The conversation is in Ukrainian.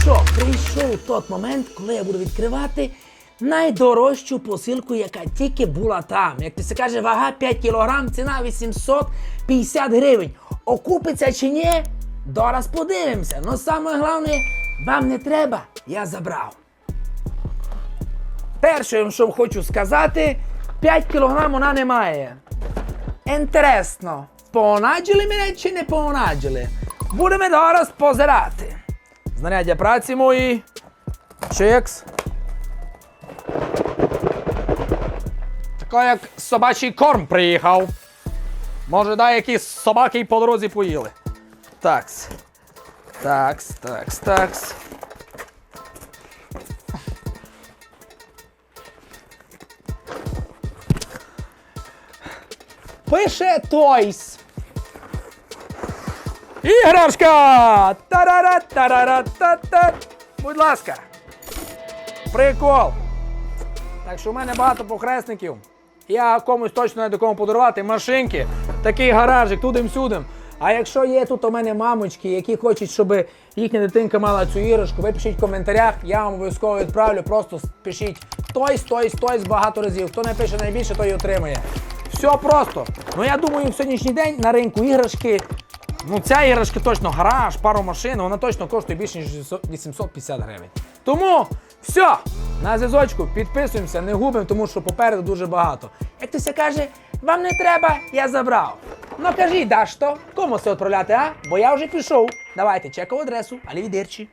що, прийшов той момент, коли я буду відкривати найдорожчу посилку, яка тільки була там. Як ти каже, вага 5 кг, ціна 850 гривень. Окупиться чи ні? Дораз подивимося. Ну саме головне, вам не треба, я забрав. Перше, що хочу сказати, 5 кг вона не має. Інтересно, понаджили мене чи не понаджили? Будемо зараз позирати. Знаряддя праці мої. Чекс. Тако як собачий корм приїхав. Може, дай якісь собаки по дорозі поїли. Такс. Такс, такс, такс. Пише Тойс. Іграшка! Тарара, тарара, та та Будь ласка. Прикол. Так що в мене багато похресників. Я комусь точно не до кому подарувати машинки, такий гаражик, тудим-сюдим. А якщо є тут у мене мамочки, які хочуть, щоб їхня дитинка мала цю іграшку, ви пишіть в коментарях, я вам обов'язково відправлю. Просто пишіть тойс, тойс, тойс багато разів. Хто напише найбільше, той і отримає. Все просто. Ну я думаю, в сьогоднішній день на ринку іграшки. Ну, ця іграшка точно гараж, пару машин, вона точно коштує більше, ніж 850 гривень. Тому все, на зв'язочку, підписуємося, не губимо, тому що попереду дуже багато. Як хтось каже, вам не треба, я забрав. Ну кажіть, да що? Кому це відправляти, а? Бо я вже пішов. Давайте, чекав адресу, алівідерчі.